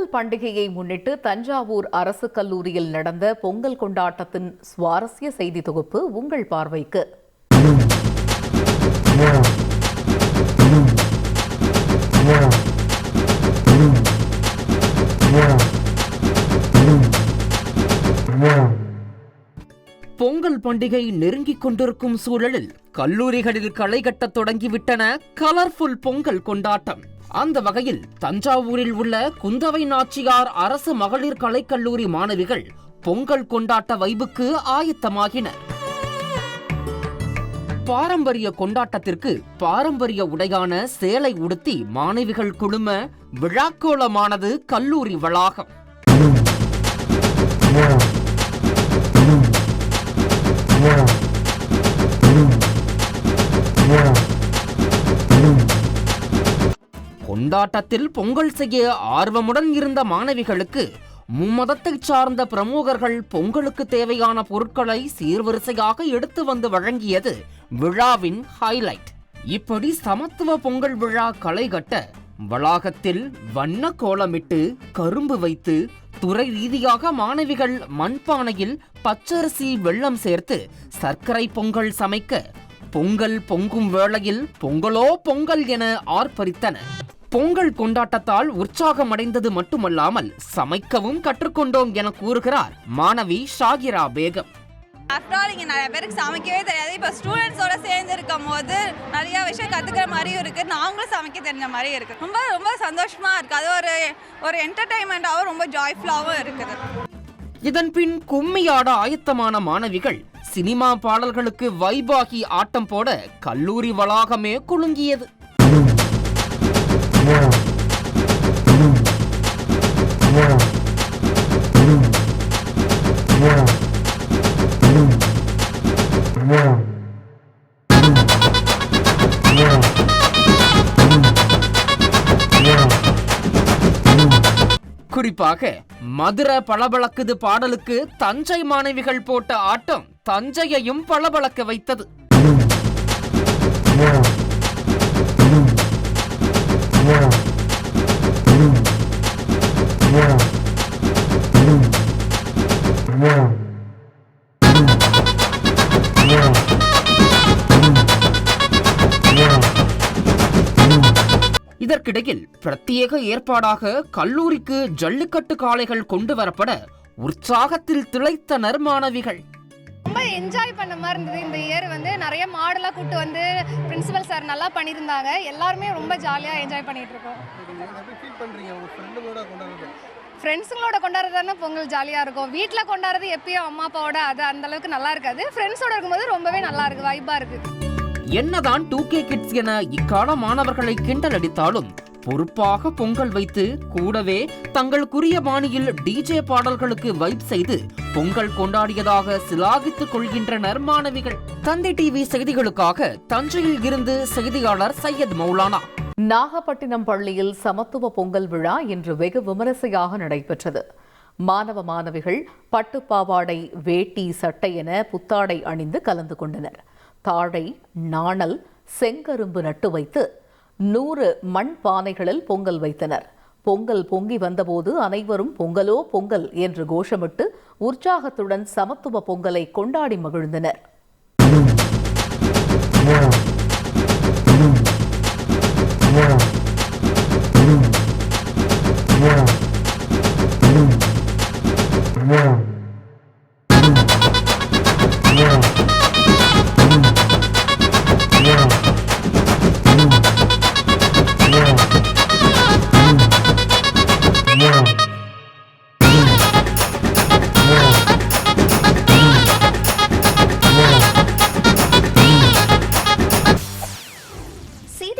பொங்கல் பண்டிகையை முன்னிட்டு தஞ்சாவூர் அரசு கல்லூரியில் நடந்த பொங்கல் கொண்டாட்டத்தின் சுவாரஸ்ய செய்தி தொகுப்பு உங்கள் பார்வைக்கு பொங்கல் பண்டிகை நெருங்கிக் கொண்டிருக்கும் சூழலில் கல்லூரிகளில் களை கட்டத் தொடங்கிவிட்டன கலர்ஃபுல் பொங்கல் கொண்டாட்டம். அந்த வகையில் தஞ்சாவூரில் உள்ள குந்தவை நாச்சியார் அரசு மகளிர் கலைக்கல்லூரி மாணவிகள் பொங்கல் கொண்டாட்ட வைபுக்கு ஆயத்தமாகினர். பாரம்பரிய கொண்டாட்டத்திற்கு பாரம்பரிய உடையான சேலை உடுத்தி மாணவிகள் குழும விழாக்கோலமானது கல்லூரி வளாகம். கொண்டாட்டத்தில் பொங்கல் செய்ய ஆர்வமுடன் இருந்த மாணவிகளுக்கு மும்மதத்தை சார்ந்த பிரமுகர்கள் பொங்கலுக்கு தேவையான பொருட்களை சீர்வரிசையாக எடுத்து வந்து வழங்கியது விழாவின் ஹைலைட் இப்படி சமத்துவ பொங்கல் விழா களை கட்ட வளாகத்தில் வண்ண கோலமிட்டு கரும்பு வைத்து துறை ரீதியாக மாணவிகள் மண்பானையில் பச்சரிசி வெள்ளம் சேர்த்து சர்க்கரை பொங்கல் சமைக்க பொங்கல் பொங்கும் வேளையில் பொங்கலோ பொங்கல் என ஆர்ப்பரித்தனர் பொங்கல் கொண்டாட்டத்தால் உற்சாகமடைந்தது மட்டுமல்லாமல் சமைக்கவும் கற்றுக்கொண்டோம் என கூறுகிறார் மாணவி ஷாகிரா பேகம். ஆஃப்டர் ஆல் இங்கே நிறைய பேருக்கு சமைக்கவே தெரியாது. இப்போ ஸ்டூடெண்ட்ஸோட சேர்ந்து இருக்கும் போது நிறைய விஷயம் கற்றுக்கிற மாதிரியும் இருக்குது நாங்களும் சமைக்க தெரிஞ்ச மாதிரியும் இருக்குது ரொம்ப ரொம்ப சந்தோஷமாக இருக்குது அது ஒரு ஒரு என்டர்டைன்மெண்ட்டாகவும் ரொம்ப ஜாய்ஃபுல்லாகவும் இருக்குது. இதன் பின் கும்மியாட ஆயத்தமான மாணவிகள் சினிமா பாடல்களுக்கு வைபாகி ஆட்டம் போட கல்லூரி வளாகமே குலுங்கியது. குறிப்பாக மதுரை பளபளக்குது பாடலுக்கு தஞ்சை மாணவிகள் போட்ட ஆட்டம் தஞ்சையையும் பளபளக்க வைத்தது. இதற்கிடையில் பிரத்யேக ஏற்பாடாக கல்லூரிக்கு ஜல்லிக்கட்டு காளைகள் கொண்டு வரப்பட உற்சாகத்தில் திளைத்தனர் மாணவிகள் ரொம்ப என்ஜாய் பண்ண மாதிரி இருந்தது. இந்த இயர் வந்து நிறைய மாடலாக கூட்டு வந்து பிரின்சிபல் சார் நல்லா பண்ணியிருந்தாங்க. எல்லாருமே ரொம்ப ஜாலியாக என்ஜாய் பண்ணிட்டு இருக்கோம். ஃப்ரெண்ட்ஸுங்களோட கொண்டாடுறது ஃப்ரெண்ட்ஸுங்களோட கொண்டாடுறதுனா பொங்கல் ஜாலியாக இருக்கும். வீட்டில் கொண்டாடுறது எப்பயும் அம்மா அப்பாவோட அது அந்த அளவுக்கு நல்லா இருக்காது. ஃப்ரெண்ட்ஸோட இருக்கும்போது ரொம்பவே நல்லா இருக்கு வைப்பாக இருக்குது என்னதான் டூ கே கிட்ஸ் என இக்கால மாணவர்களை கிண்டல் அடித்தாலும் பொறுப்பாக பொங்கல் வைத்து கூடவே தங்களுக்குரிய பாணியில் டிஜே பாடல்களுக்கு வைப் செய்து பொங்கல் கொண்டாடியதாக சிலாகித்துக் கொள்கின்றனர் மாணவிகள். தந்தை டிவி செய்திகளுக்காக தஞ்சையில் இருந்து செய்தியாளர் சையத் மௌலானா. நாகப்பட்டினம் பள்ளியில் சமத்துவ பொங்கல் விழா இன்று வெகு விமரிசையாக நடைபெற்றது. மாணவ மாணவிகள் பட்டுப்பாவாடை வேட்டி சட்டை என புத்தாடை அணிந்து கலந்து கொண்டனர். தாழை நாணல் செங்கரும்பு நட்டு வைத்து நூறு மண் பானைகளில் பொங்கல் வைத்தனர். பொங்கல் பொங்கி வந்தபோது அனைவரும் பொங்கலோ பொங்கல் என்று கோஷமிட்டு உற்சாகத்துடன் சமத்துவ பொங்கலை கொண்டாடி மகிழ்ந்தனர்.